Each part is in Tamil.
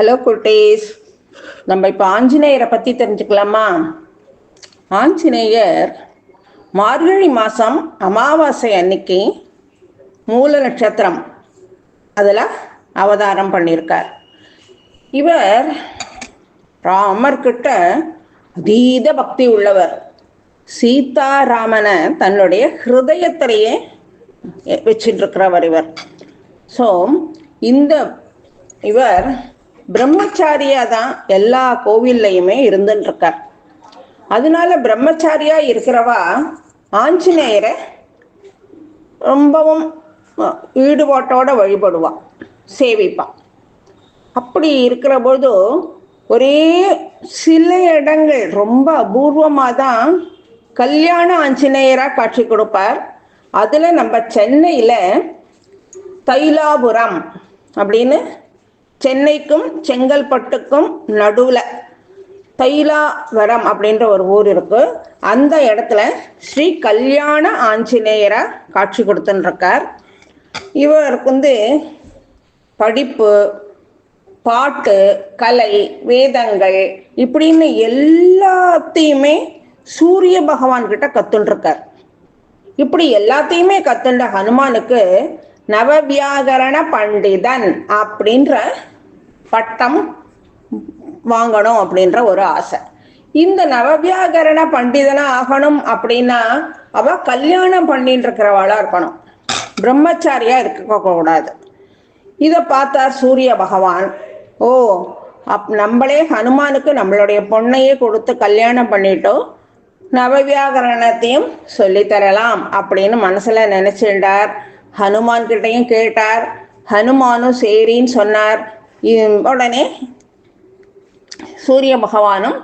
ஹலோ குட்டீஸ். நம்ம இப்போ ஆஞ்சநேயரை பற்றி தெரிஞ்சுக்கலாமா? ஆஞ்சநேயர் மார்கழி மாதம் அமாவாசை அன்னைக்கு மூல நட்சத்திரம். அதில் அவதாரம் பண்ணியிருக்கார் இவர் ராமர்கிட்ட அதீத பக்தி உள்ளவர். சீதாராமனை தன்னுடைய ஹிருதயத்திலேயே வச்சுட்டு இருக்கிறவர் இவர். ஸோ இந்த இவர் பிரம்மச்சாரியா தான் எல்லா கோவில்லையுமே இருந்துட்டு இருக்கார் அதனால பிரம்மச்சாரியா இருக்கிறவா ஆஞ்சநேயரை ரொம்பவும் ஈடுபாட்டோட வழிபடுவா சேவிப்பா. அப்படி இருக்கிற போது ஒரே சில இடங்கள் ரொம்ப அபூர்வமாக தான் கல்யாண ஆஞ்சநேயராக காட்சி கொடுப்பார். அதில் நம்ம சென்னையில் தைலாபுரம் அப்படின்னு சென்னைக்கும் செங்கல்பட்டுக்கும் நடுவில் தைலாவரம் அப்படின்ற ஒரு ஊர் இருக்கு. அந்த இடத்துல ஸ்ரீ கல்யாண ஆஞ்சநேயரை காட்சி கொடுத்துன்னு இவருக்கு வந்து படிப்பு பாட்டு கலை வேதங்கள் இப்படின்னு எல்லாத்தையுமே சூரிய பகவான் கிட்ட கத்துன்ருக்கார் இப்படி எல்லாத்தையுமே கத்துண்ட ஹனுமானுக்கு நவவியாகரண பண்டிதன் அப்படின்ற பட்டம் வாங்கணும் அப்படின்ற ஒரு ஆசை. இந்த நவவியாகரண பண்டிதனா ஆகணும் அப்படின்னா அவ கல்யாணம் பண்ணிட்டு இருக்கிறவளா இருக்கணும். பிரம்மச்சாரியா இருக்க கூடாது இதை பார்த்தார் சூரிய பகவான் ஓ அப் நம்மளே ஹனுமானுக்கு நம்மளுடைய பொண்ணையே கொடுத்து கல்யாணம் பண்ணிட்டோம் நவவியாகரணத்தையும் சொல்லித் தரலாம் அப்படின்னு மனசுல நினைச்சிருந்தார். ஹனுமான் கிட்டையும் கேட்டார். ஹனுமானும் சரின்னு சொன்னார். உடனே சூரிய பகவானும்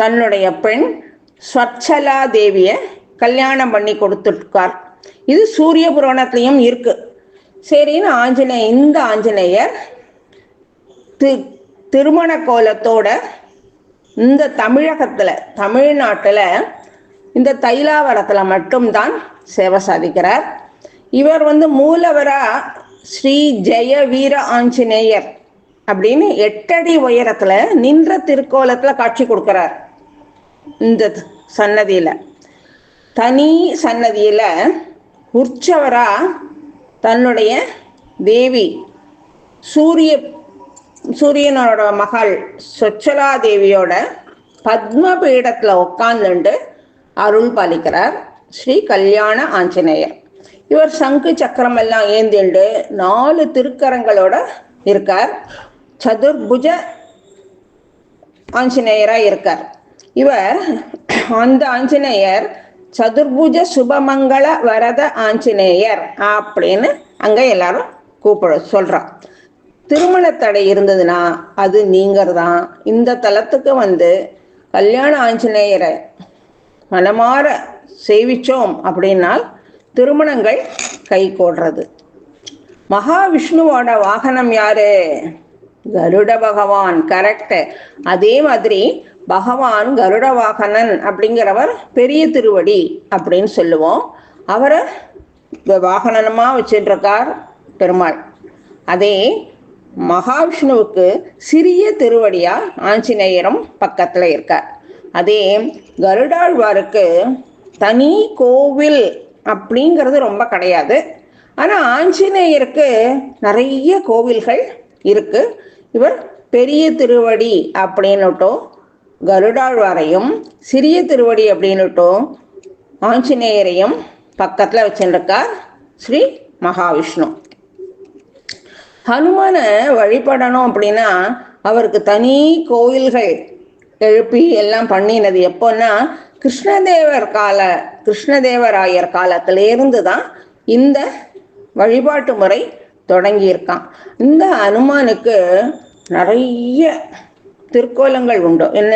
தன்னுடைய பெண் ஸ்வச்சலா தேவியை கல்யாணம் பண்ணி கொடுத்துருக்கார். இது சூரிய புராணத்திலையும் இருக்கு. சரின்னு ஆஞ்சநேய இந்த ஆஞ்சநேயர் தி திருமண கோலத்தோட இந்த தமிழகத்தில் தமிழ்நாட்டில் இந்த தைலாவரத்தில் மட்டும்தான் சேவை சாதிக்கிறார். இவர் வந்து மூலவரா ஸ்ரீ ஜெய வீர ஆஞ்சநேயர் அப்படின்னு எட்டடி உயரத்தில் நின்ற திருக்கோலத்தில் காட்சி கொடுக்கிறார் இந்த சன்னதியில். தனி சன்னதியில் உற்சவரா தன்னுடைய தேவி சூரிய சூரியனோட மகள் சொச்சலா தேவியோட பத்ம பீடத்தில் உட்கார்ந்துண்டு அருள் பாலிக்கிறார் ஸ்ரீ கல்யாண ஆஞ்சநேயர். இவர் சங்கு சக்கரம் எல்லாம் ஏந்திண்டு நாலு திருக்கரங்களோட இருக்கார். சதுர்புஜ ஆஞ்சநேயரா இருக்கார். இவர் அந்த ஆஞ்சநேயர் சதுர்புஜ சுபமங்கள வரத ஆஞ்சநேயர் அப்படின்னு அங்க எல்லாரும் கூப்பிட சொல்றான். திருமண தடை இருந்ததுன்னா அது நீங்கறதான். இந்த தலத்துக்கு வந்து கல்யாண ஆஞ்சநேயரை மனமாற சேவிச்சோம் அப்படின்னால் திருமணங்கள் கை கோடுறது மகாவிஷ்ணுவோட வாகனம் யாரு? கருட பகவான் கரெக்ட் அதே மாதிரி பகவான் கருட வாகனன் அப்படிங்கிறவர் பெரிய திருவடி அப்படின்னு சொல்லுவோம். அவரை வாகனமா வச்சுட்டு இருக்கார் பெருமாள். அதே மகாவிஷ்ணுவுக்கு சிறிய திருவடியா ஆஞ்சநேயரும் பக்கத்துல இருக்கார். அதே கருடாழ்வாருக்கு தனி கோவில் அப்படிங்கிறது ரொம்ப கிடையாது. ஆனால் ஆஞ்சநேயருக்கு நிறைய கோவில்கள் இருக்கு. இவர் பெரிய திருவடி அப்படின்னுட்டும் கருடாழ்வாரையும் சிறிய திருவடி அப்படின்னுட்டும் ஆஞ்சநேயரையும் பக்கத்தில் வச்சுருக்கார் ஸ்ரீ மகாவிஷ்ணு. ஹனுமனை வழிபடணும் அப்படின்னா அவருக்கு தனி கோயில்கள் எழுப்பி எல்லாம் பண்ணினது எப்போன்னா கிருஷ்ணதேவர் கால கிருஷ்ணதேவராயர் காலத்திலேருந்து தான் இந்த வழிபாட்டு முறை தொடங்கியிருக்கான். இந்த ஹனுமானுக்கு நிறைய திருக்கோலங்கள் உண்டு. என்ன?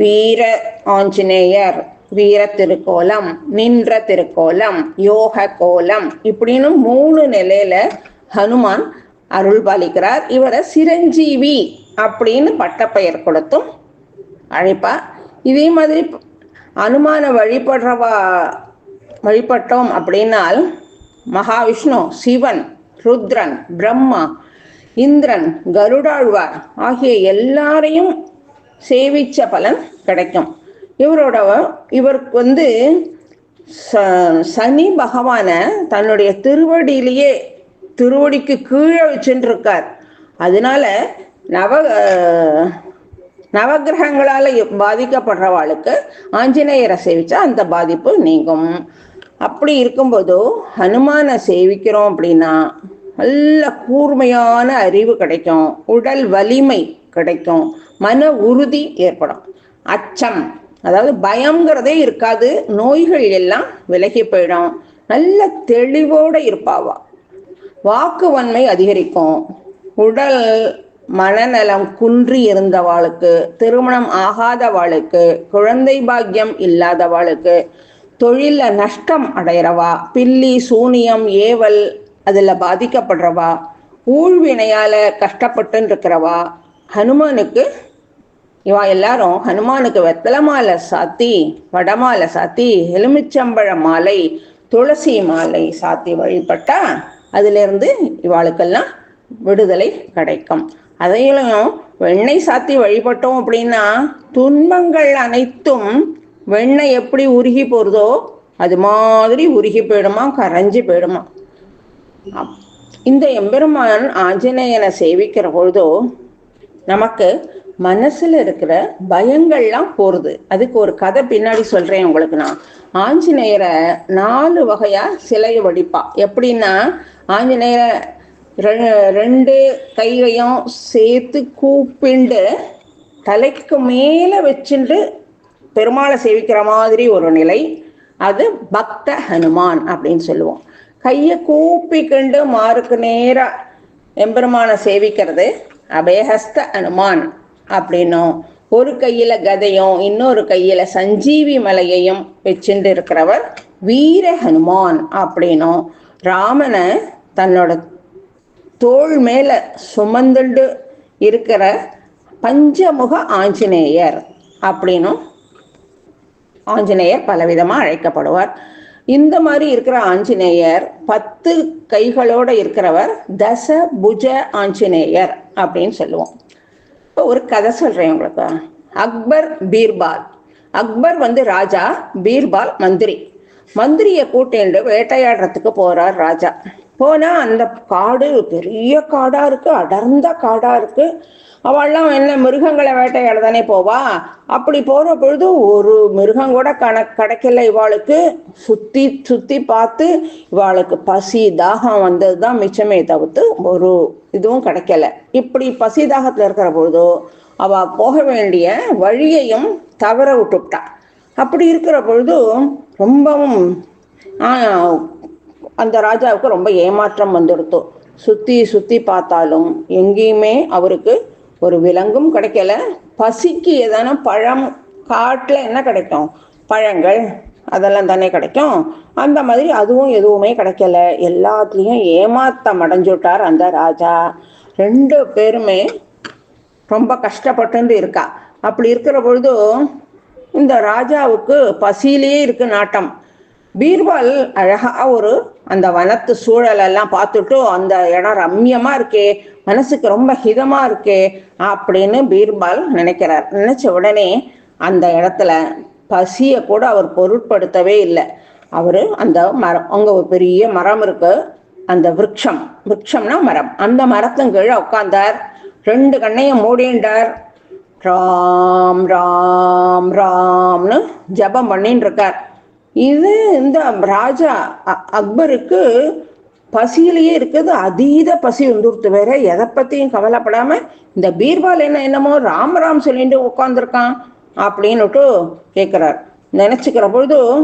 வீர ஆஞ்சநேயர் வீர திருக்கோலம் நின்ற திருக்கோலம் யோக கோலம் இப்படின்னு மூணு நிலையில ஹனுமான் அருள் பாலிக்கிறார் இவரை சிரஞ்சீவி அப்படின்னு பட்டப்பெயர் கொடுத்தும் அழைப்பார். இதே மாதிரி அனுமான வழிபடுறவா வழிபட்டோம் அப்படின்னால் மகாவிஷ்ணு சிவன் ருத்ரன் பிரம்மா இந்திரன் கருடாழ்வார் ஆகிய எல்லாரையும் சேவிச்ச பலன் கிடைக்கும். இவரோட இவருக்கு வந்து ச- சனி பகவானை தன்னுடைய திருவடியிலேயே திருவடிக்கு கீழே வச்சுட்டு இருக்கார் அதனால நவ நவகிரகங்களால பாதிக்கப்படுறவாளுக்கு ஆஞ்சநேயரை சேவிச்சா அந்த பாதிப்பு நீங்கும். அப்படி இருக்கும்போதோ ஹனுமானை சேவிக்கிறோம் அப்படின்னா நல்ல கூர்மையான அறிவு கிடைக்கும். உடல் வலிமை கிடைக்கும். மன உறுதி ஏற்படும். அச்சம் அதாவது பயங்கிறதே இருக்காது. நோய்கள் எல்லாம் விலகி போயிடும். நல்ல தெளிவோட இருப்பாவா. வாக்குவன்மை அதிகரிக்கும். உடல் மனநலம் குன்றி இருந்தவாளுக்கு திருமணம் ஆகாதவாளுக்கு குழந்தை பாக்கியம் இல்லாதவாளுக்கு தொழில நஷ்டம் அடைகிறவா பில்லி சூனியம் ஏவல் அதில் பாதிக்கப்படுறவா ஊழ்வினையால கஷ்டப்பட்டு இருக்கிறவா ஹனுமானுக்கு இவா எல்லாரும் ஹனுமானுக்கு வெத்தலை மாலை சாத்தி வடமாலை சாத்தி எலுமிச்சம்பழ மாலை துளசி மாலை சாத்தி வழிபட்டா அதிலிருந்து இவாளுக்கெல்லாம் விடுதலை கிடைக்கும். அதையிலையும் வெண்ணெய் சாத்தி வழிபட்டோம் அப்படின்னா துன்பங்கள் அனைத்தும் வெண்ணெய் எப்படி உருகி போகிறதோ அது மாதிரி உருகி போயிடுமா கரைஞ்சி போயிடுமா. அப்- இந்த எம்பெருமான் ஆஞ்சநேயனை சேவிக்கிற பொழுதோ நமக்கு மனசுல இருக்கிற பயங்கள்லாம் போறது அதுக்கு ஒரு கதை பின்னாடி சொல்றேன் உங்களுக்கு நான். ஆஞ்சநேயரை நாலு வகையா சிலையை வடிப்பா. எப்படின்னா ஆஞ்சநேயரை ரெண்டு கையையும் சேர்த்து கூப்பிண்டு தலைக்கு மேலே வச்சுட்டு பெருமாளை சேவிக்கிற மாதிரி ஒரு நிலை. அது பக்த ஹனுமான் அப்படின்னு சொல்லுவோம். கையை கூப்பிக்கண்டு மாருக்கு நேராக எம்பெருமானை சேவிக்கிறது அபேஹஸ்த ஹனுமான் அப்படின்னும். ஒரு கையில கதையும் இன்னொரு கையில சஞ்சீவி மலையையும் வச்சுட்டு இருக்கிறவர் வீர ஹனுமான் அப்படின்னும். ராமனை தன்னோட தோள் மேல சுமந்துண்டு இருக்கிற பஞ்சமுக ஆஞ்சநேயர் அப்படின்னும் ஆஞ்சநேயர் பலவிதமா அழைக்கப்படுவார். இந்த மாதிரி இருக்கிற ஆஞ்சநேயர் பத்து கைகளோட இருக்கிறவர் தச புஜ ஆஞ்சநேயர் அப்படின்னு சொல்லுவோம். இப்போ ஒரு கதை சொல்றேன் உங்களுக்கு. அக்பர் பீர்பால். அக்பர் வந்து ராஜா பீர்பால் மந்திரி. மந்திரியை கூட்டிட்டு வேட்டையாடுறதுக்கு போறார் ராஜா. போனா அந்த காடு பெரிய காடா இருக்கு அடர்ந்த காடா இருக்கு. அவள்லாம் என்ன மிருகங்களை வேட்டையாட தானே போவா? அப்படி போற பொழுது ஒரு மிருகம் கூட கண கிடைக்கல இவாளுக்கு. சுத்தி சுத்தி பார்த்து இவாளுக்கு பசி தாகம் வந்தது தான் மிச்சமே தவிர்த்து ஒரு இதுவும் கிடைக்கல. இப்படி பசி தாகத்துல இருக்கிற பொழுதோ அவ போக வேண்டிய வழியையும் தவற விட்டுவிட்டா. அப்படி இருக்கிற பொழுது ரொம்பவும் அந்த ராஜாவுக்கு ரொம்ப ஏமாற்றம் வந்துடுத்து. சுத்தி சுத்தி பார்த்தாலும் எங்கேயுமே அவருக்கு ஒரு விலங்கும் கிடைக்கல. பசிக்கு ஏதான பழம் காட்டில் என்ன கிடைக்கும்? பழங்கள் அதெல்லாம் தானே கிடைக்கும். அந்த மாதிரி அதுவும் எதுவுமே கிடைக்கல. எல்லாத்துலேயும் ஏமாத்தம் அடைஞ்சுட்டார் அந்த ராஜா. ரெண்டு பேருமே ரொம்ப கஷ்டப்பட்டு இருக்கா. அப்படி இருக்கிற பொழுது இந்த ராஜாவுக்கு பசியிலேயே இருக்கு நாட்டம். பீர்பால் அழகா ஒரு அந்த வனத்து சூழலெல்லாம் பார்த்துட்டு அந்த இடம் ரம்யமா இருக்கே மனசுக்கு ரொம்ப ஹிதமா இருக்கே அப்படின்னு பீர்பால் நினைக்கிறார். நினைச்ச உடனே அந்த இடத்துல பசியை கூட அவர் பொருட்படுத்தவே இல்லை. அவரு அந்த மரம் அங்க ஒரு பெரிய மரம் இருக்கு அந்த விருட்சம். விருட்சம்னா மரம். அந்த மரத்தின் கீழே உட்கார்ந்தார். ரெண்டு கண்ணையும் மூடிண்டார். ராம் ராம் ராம்னு ஜபம் பண்ணின்னு இருக்கார். இது இந்த ராஜா அ- அக்பருக்கு பசியிலேயே இருக்கிறது அதீத பசி வந்துருத்து வேற. எதை பத்தியும் கவலைப்படாம இந்த பீர்பால் என்ன என்னமோ ராம் ராம் சொல்லிட்டு உட்காந்துருக்கான் அப்படின்னுட்டு கேட்கிறார் நினைச்சுக்கிற பொழுது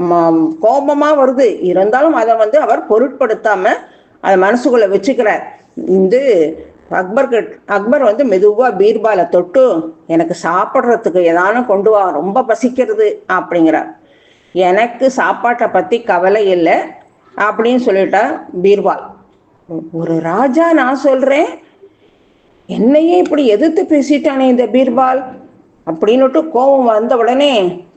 ம- கோபமா வருது. இருந்தாலும் அதை வந்து அவர் பொருட்படுத்தாம அதை மனசுக்குள்ள வச்சுக்கிறார். இது அக்பர் அக்பர் வந்து மெதுவா பீர்பாலை தொட்டு எனக்கு சாப்பிட்றதுக்கு ஏதானும் கொண்டு வா. ரொம்ப பசிக்கிறது அப்படிங்கிறார். எனக்கு சாப்பாட்டை பற்றி கவலை இல்லை அப்படின்னு சொல்லிட்டா பீர்வால் ஒரு ராஜா நான் சொல்கிறேன் என்னையே இப்படி எதிர்த்து பேசிட்டானே இந்த பீர்பால் அப்படின்னுட்டு கோபம் வந்த உடனே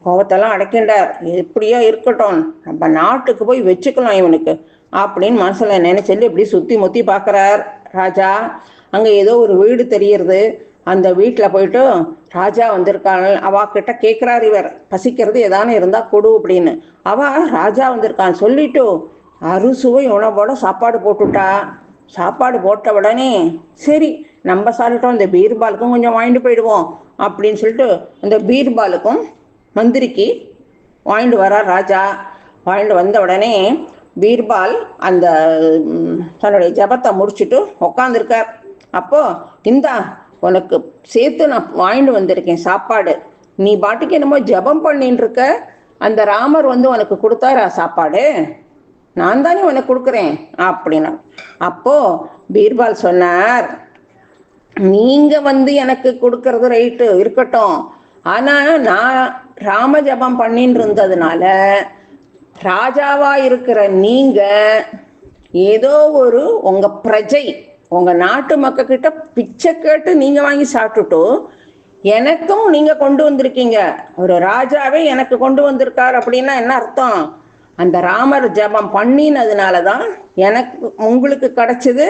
கோபத்தெல்லாம் அடைக்கின்றார். எப்படியா இருக்கட்டும் நம்ம நாட்டுக்கு போய் வச்சுக்கலாம் இவனுக்கு அப்படின்னு மனசில் நினைச்சொல்லி இப்படி சுற்றி முற்றி பார்க்குறார் ராஜா. அங்கே ஏதோ ஒரு வீடு தெரியறது அந்த வீட்டில் போயிட்டு ராஜா வந்திருக்காள். அவா கிட்ட கேட்குறாரு இவர். பசிக்கிறது ஏதானு இருந்தால் கொடு அப்படின்னு. அவா ராஜா வந்திருக்கான் சொல்லிட்டு அறுசுவை உணவோட சாப்பாடு போட்டுட்டா. சாப்பாடு போட்ட உடனே சரி நம்ம சாப்பிட்டோம் இந்த பீர்பாலுக்கும் கொஞ்சம் வாங்கிட்டு போயிடுவோம் அப்படின்னு சொல்லிட்டு அந்த பீர்பாலுக்கும் மந்திரிக்கு வாங்கிட்டு வரார் ராஜா. வாங்கிட்டு வந்த உடனே பீர்பால் அந்த தன்னுடைய ஜபத்தை முடிச்சுட்டு உக்காந்துருக்கார். அப்போ இந்தா உனக்கு சேர்த்து நான் வாங்கிட்டு வந்திருக்கேன் சாப்பாடு. நீ பாட்டுக்கு என்னமோ ஜபம் பண்ணின்னு இருக்க அந்த ராமர் வந்து உனக்கு கொடுத்தாரா சாப்பாடு? நான் தானே உனக்கு கொடுக்குறேன் அப்படின்னா. அப்போ பீர்பால் சொன்னார் நீங்க வந்து எனக்கு கொடுக்கறது ரைட்டு இருக்கட்டும். ஆனா நான் ராம ஜபம் பண்ணிட்டு இருந்ததுனால ராஜாவா இருக்கிற நீங்க ஏதோ ஒரு உங்க பிரஜை உங்க நாட்டு மக்கள் கிட்ட பிச்சை கேட்டு நீங்க வாங்கி சாப்பிட்டுட்டும் எனக்கும் நீங்க கொண்டு வந்திருக்கீங்க. ஒரு ராஜாவே எனக்கு கொண்டு வந்திருக்கார் அப்படின்னா என்ன அர்த்தம்? அந்த ராமர் ஜபம் பண்ணினதுனால தான் எனக்கு உங்களுக்கு கிடைச்சது.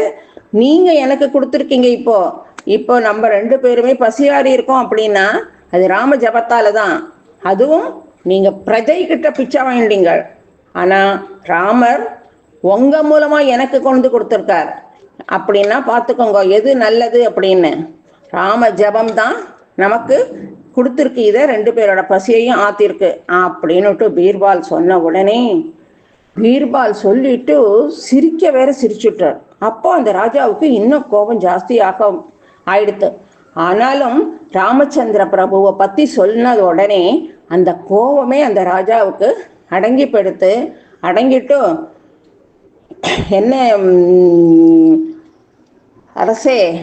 நீங்க எனக்கு கொடுத்துருக்கீங்க இப்போ. இப்போ நம்ம ரெண்டு பேருமே பசியாறி இருக்கோம் அப்படின்னா அது ராம ஜபத்தால தான் அதுவும் நீங்க பிரஜை கிட்ட பிச்சை வாங்கிட்டீங்க ஆனா ராமர் உங்க மூலமா எனக்கு கொண்டு கொடுத்துருக்கார். அப்படின்னா பார்த்துக்கோங்க எது நல்லது அப்படின்னு. ராம ஜபம் தான் நமக்கு கொடுத்துருக்கு. இதை ரெண்டு பேரோட பசியையும் ஆத்திருக்கு. அப்படின்னுட்டு பீர்பால் சொன்ன உடனே பீர்பால் சொல்லிட்டு சிரிக்க வேற சிரிச்சுட்டார். அப்போ அந்த ராஜாவுக்கு இன்னும் கோபம் ஜாஸ்தியாக ஆயிடுத்து. ஆனாலும் ராமச்சந்திர பிரபுவை பத்தி சொன்னது உடனே அந்த கோபமே அந்த ராஜாவுக்கு அடங்கி படுத்து அடங்கிட்டு என்ன அரசே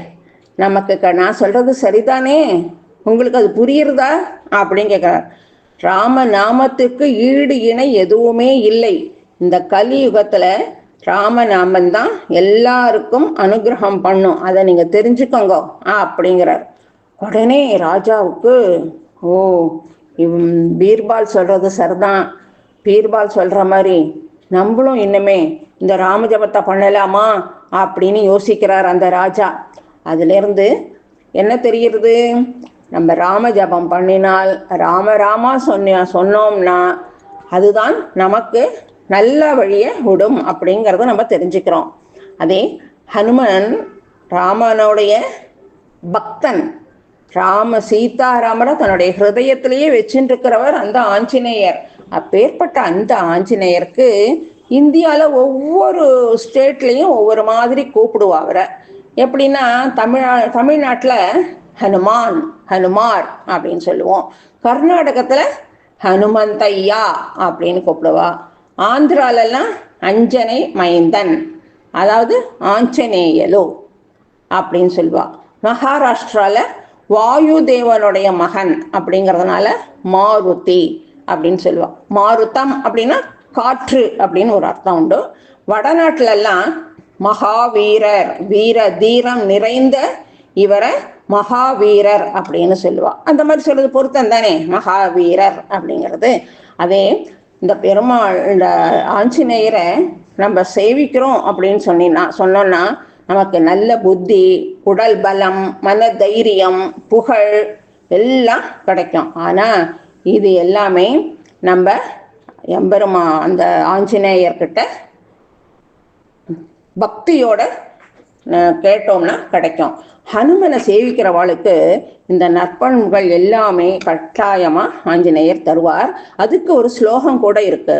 நமக்கு நான் சொல்றது சரிதானே? உங்களுக்கு அது புரியுறதா அப்படின்னு கேட்குறார் ராம நாமத்துக்கு ஈடு இணை எதுவுமே இல்லை. இந்த கலியுகத்துல ராமநாமந்தான் எல்லாருக்கும் அனுகிரகம் பண்ணும். அதை நீங்க தெரிஞ்சுக்கோங்க அப்படிங்கிறார். உடனே ராஜாவுக்கு ஓ பீர்பால் சொல்றது சரிதான். பீர்பால் சொல்ற மாதிரி நம்மளும் இன்னுமே இந்த ராமஜபத்தை பண்ணலாமா அப்படின்னு யோசிக்கிறார் அந்த ராஜா. அதுலேருந்து என்ன தெரிகிறது? நம்ம ராம ஜபம் பண்ணினால் ராம ராமா சொன்ன சொன்னோம்னா அதுதான் நமக்கு நல்ல வழியை விடும் அப்படிங்கிறத நம்ம தெரிஞ்சுக்கிறோம். அதே ஹனுமன் ராமனுடைய பக்தன். ராம சீதாராமரை தன்னுடைய ஹிருதயத்திலேயே வச்சுருக்கிறவர் அந்த ஆஞ்சநேயர். அப்பேற்பட்ட அந்த ஆஞ்சநேயருக்கு இந்தியாவில் ஒவ்வொரு ஸ்டேட்லேயும் ஒவ்வொரு மாதிரி கூப்பிடுவா அவரை. எப்படின்னா தமிழ்நா தமிழ்நாட்டில் ஹனுமான் ஹனுமார் அப்படின்னு சொல்லுவோம். கர்நாடகத்தில் ஹனுமந்தையா அப்படின்னு கூப்பிடுவா. ஆந்திராலெல்லாம் அஞ்சனை மைந்தன் அதாவது ஆஞ்சநேயலு அப்படின்னு சொல்லுவா. மகாராஷ்டிரால வாயு தேவனுடைய மகன் அப்படிங்கிறதுனால மாருதி அப்படின்னு சொல்லுவா. மாருத்தம் அப்படின்னா காற்று அப்படின்னு ஒரு அர்த்தம் உண்டு. வடநாட்டுல எல்லாம் மகாவீரர் வீர தீரம் நிறைந்த இவரை மகாவீரர் அப்படின்னு சொல்லுவா. அந்த மாதிரி சொல்றது பொருத்தம் தானே மகாவீரர் அப்படிங்கிறது. அதே இந்த பெருமாள் இந்த ஆஞ்சநேயரை நம்ம சேவிக்கிறோம் அப்படின்னு சொன்னா சொன்னோம்னா நமக்கு நல்ல புத்தி உடல் பலம் மன தைரியம் புகழ் எல்லாம் கிடைக்கும். ஆனா இது எல்லாமே நம்ம எம்பெருமா அந்த ஆஞ்சநேயர்கிட்ட பக்தியோட அஹ், கேட்டோம்னா கிடைக்கும். ஹனுமனை சேவிக்கிறவாளுக்கு இந்த நற்பண்புகள் எல்லாமே கட்டாயமா ஆஞ்சநேயர் தருவார். அதுக்கு ஒரு ஸ்லோகம் கூட இருக்கு.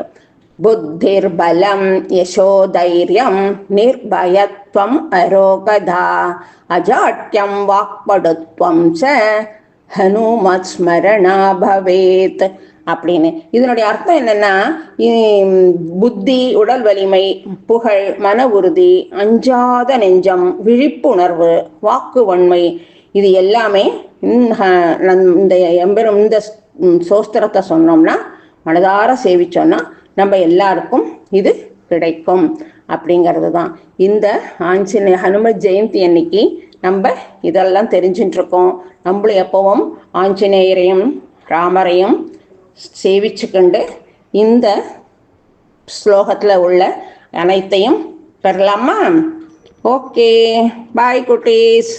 புத்திர் பலம் யசோ தைரியம் நிர்பயத்வம் அரோகதா அஜாட்யம் வாக்படுத்வம் ச ஹனுமத் ஸ்மரணா பவேத். அப்படின்னு. இதனுடைய அர்த்தம் என்னன்னா புத்தி உடல் வலிமை புகழ் மன உறுதி அஞ்சாத நெஞ்சம் விழிப்புணர்வு வாக்கு வன்மை இது எல்லாமே இந்த- இந்த எம்பெரும் இந்த சோஸ்திரத்தை சொன்னோம்னா மனதார சேவிச்சோம்னா நம்ம எல்லாருக்கும் இது கிடைக்கும் அப்படிங்கிறது தான். இந்த ஆஞ்சநேய ஹனும ஜெயந்தி அன்னைக்கு நம்ம இதெல்லாம் தெரிஞ்சுட்டு இருக்கோம் நம்மளும் எப்பவும் ஆஞ்சநேயரையும் ராமரையும் சேவிச்சுக்கொண்டு இந்த ஸ்லோகத்தில் உள்ள அனைத்தையும் பெறலாமா? ஓகே. பாய் குட்டீஸ்.